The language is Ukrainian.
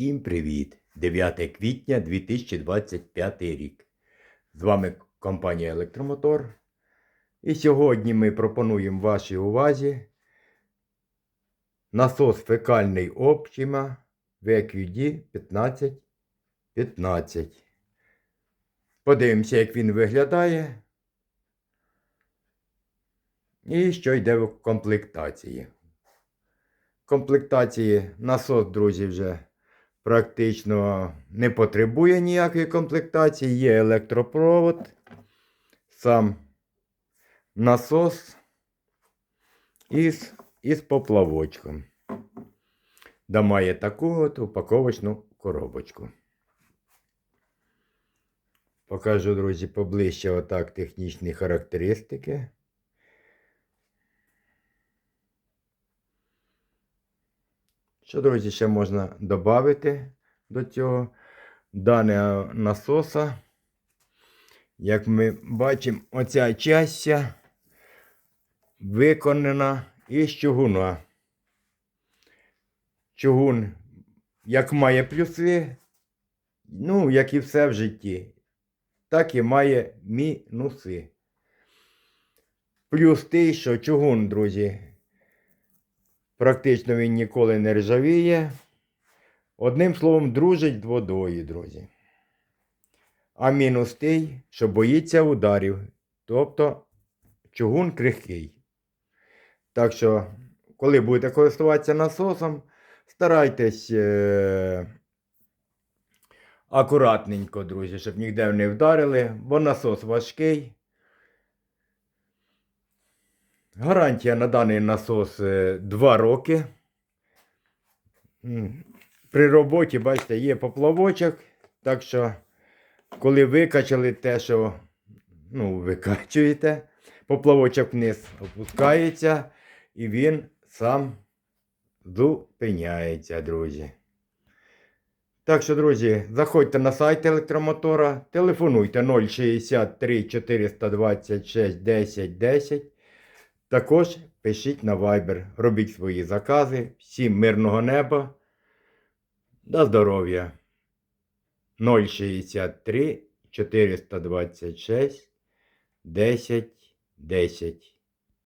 Всім привіт! 9 квітня 2025 рік. З вами компанія Електромотор. І сьогодні ми пропонуємо вашій увазі насос фекальний Optima VQD 1515. Подивимося, як він виглядає. І що йде в комплектації. Комплектації насос, друзі, вже практично не потребує ніякої комплектації. Є електропровод, сам насос із, із поплавочком. Да має таку от упаковочну коробочку. Покажу, друзі, поближче отак технічні характеристики. Що, друзі, ще можна додати до цього даного насоса. Як ми бачимо, оця частя виконана із чугуна. Чугун, як має плюси, ну, як і все в житті, так і має мінуси. Плюс той, що чугун, друзі, Практично він ніколи не ржавіє. Одним словом, дружить з водою, друзі. А мінус той, що боїться ударів. Тобто чугун крихкий. Так що, коли будете користуватися насосом, старайтесь е- акуратненько, друзі, щоб ніде не вдарили, бо насос важкий. Гарантія на даний насос 2 роки. При роботі, бачите, є поплавочок. Так що, коли викачали те, що ну, викачуєте, поплавочок вниз опускається і він сам зупиняється, друзі. Так що, друзі, заходьте на сайт електромотора, телефонуйте 063 426 10 10. Також пишіть на Viber, робіть свої закази. Всім мирного неба. До здоров'я. 063 426 10 10.